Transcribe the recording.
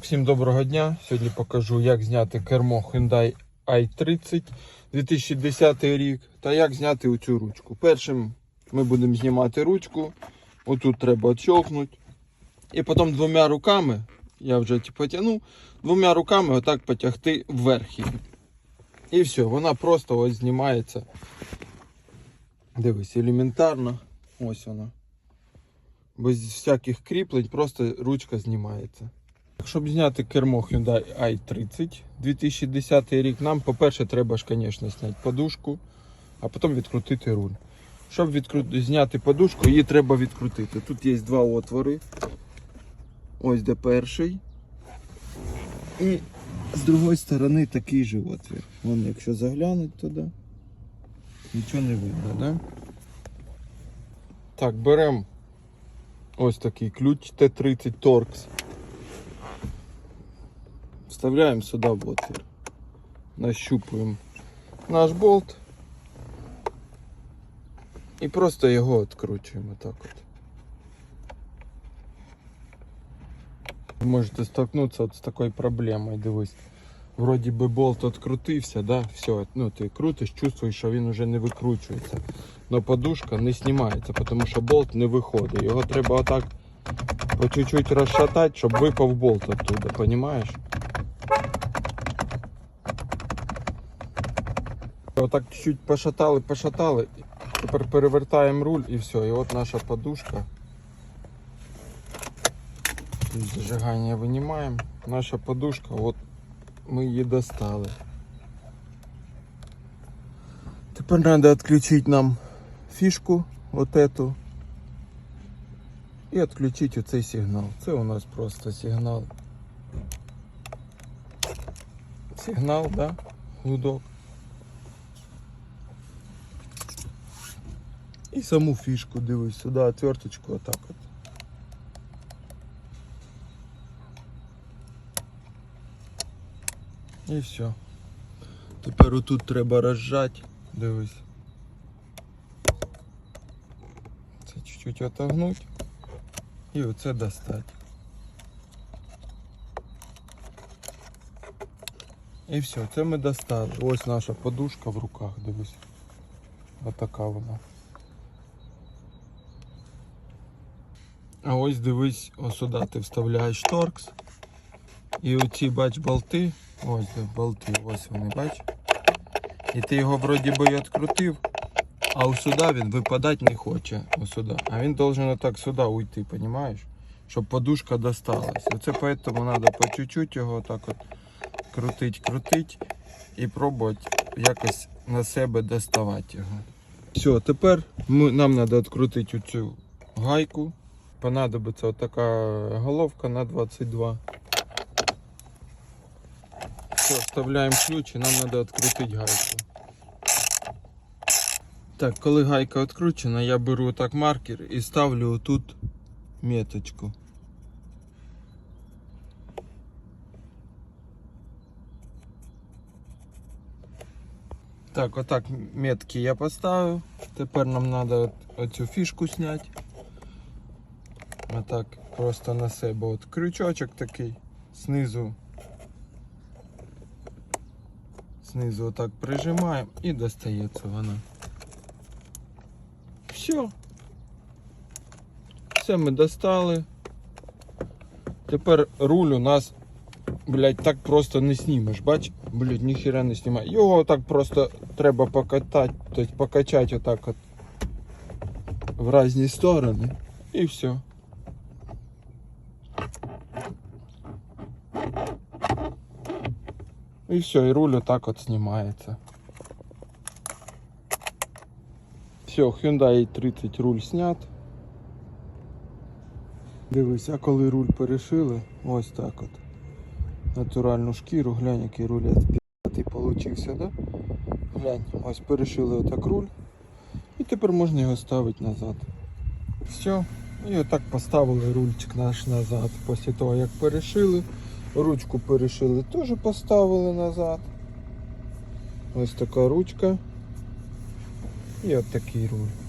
Всім доброго дня. Сьогодні покажу, як зняти кермо Hyundai i30 2010 рік та як зняти оцю ручку. Першим ми будемо знімати ручку. Отут треба відщолкнути. І потім двома руками, я вже потягну, двома руками отак потягти вверх. її. І все, вона просто ось знімається. Дивись, елементарно. Ось вона. Без всяких кріплень, просто ручка знімається. Щоб зняти кермо Hyundai i30 2010 рік, нам, по-перше, треба ж, звісно, зняти подушку, а потім відкрутити руль. Щоб відкру... зняти подушку, її треба відкрутити. Тут є два отвори. Ось де перший. І з другої сторони такий же отвір. Вон, якщо заглянуть туди, нічого не видно, да? Так, беремо ось такий ключ Т30 Torx. Вставляємо сюди в. Нащупуємо наш болт. І просто його відкручуємо так от. Можете столкнутися от з такою проблемою, дивись. Вроді би болт відкрутився, да? все, ну ти крутиш, чувствуєш, що він вже не викручується. Но подушка не знімається, тому що болт не виходить. Його треба отак по чуть-чуть розшатати, щоб випав болт оттуда, розумієш? Отак чуть-чуть пошатали, пошатали. Тепер перевертаємо руль і все. І от наша подушка. Зажигання винімаємо. Наша подушка, от ми її достали. Тепер треба відключити нам фішку, от эту. І відключити оцей сигнал. Це у нас просто сигнал. Сигнал, да? Гудок. І саму фішку дивись сюди, отверточку отак от. І все. Тепер отут треба розжати. Дивись. Це чуть-чуть отогнуть. І оце достати. І все, це ми достали. Ось наша подушка в руках, дивись. Отака вона. А ось дивись, ось сюди ти вставляєш торкс. І оці бач болти. Ось болти, ось вони, бач. І ти його вроді би відкрутив, а ось сюди він випадати не хоче. Ось сюди. А він должен отак сюди уйти, розумієш? Щоб подушка досталась. Оце поэтому треба по чуть-чуть його так от крутить, крутить і пробувати якось на себе доставати його. Все, тепер ми, нам треба відкрутити цю гайку. Понадобиться отака головка на 22. Все, вставляємо ключ і нам треба відкрутити гайку. Так, коли гайка відкручена, я беру отак маркер і ставлю тут меточку. Так, отак метки я поставив. Тепер нам треба оцю фішку зняти. Отак просто на себе от крючочок такий знизу. Знизу отак прижимаємо і достається вона. Все. Все ми достали. Тепер руль у нас, блядь, так просто не знімеш, бач? Блядь, ніхіра не знімає. Його так просто треба покатати, тобто покачати отак от в різні сторони. І все. І все, і руль отак от знімається. Все, Hyundai 30 руль снят. Дивись, а коли руль перешили, ось так от. Натуральну шкіру, глянь, який рулет п'ятий получився, да? Глянь, ось перешили отак руль. І тепер можна його ставити назад. Все. І отак поставили рульчик наш назад. Після того як перешили. Ручку перешили, теж поставили назад. Ось така ручка. І от такий руль.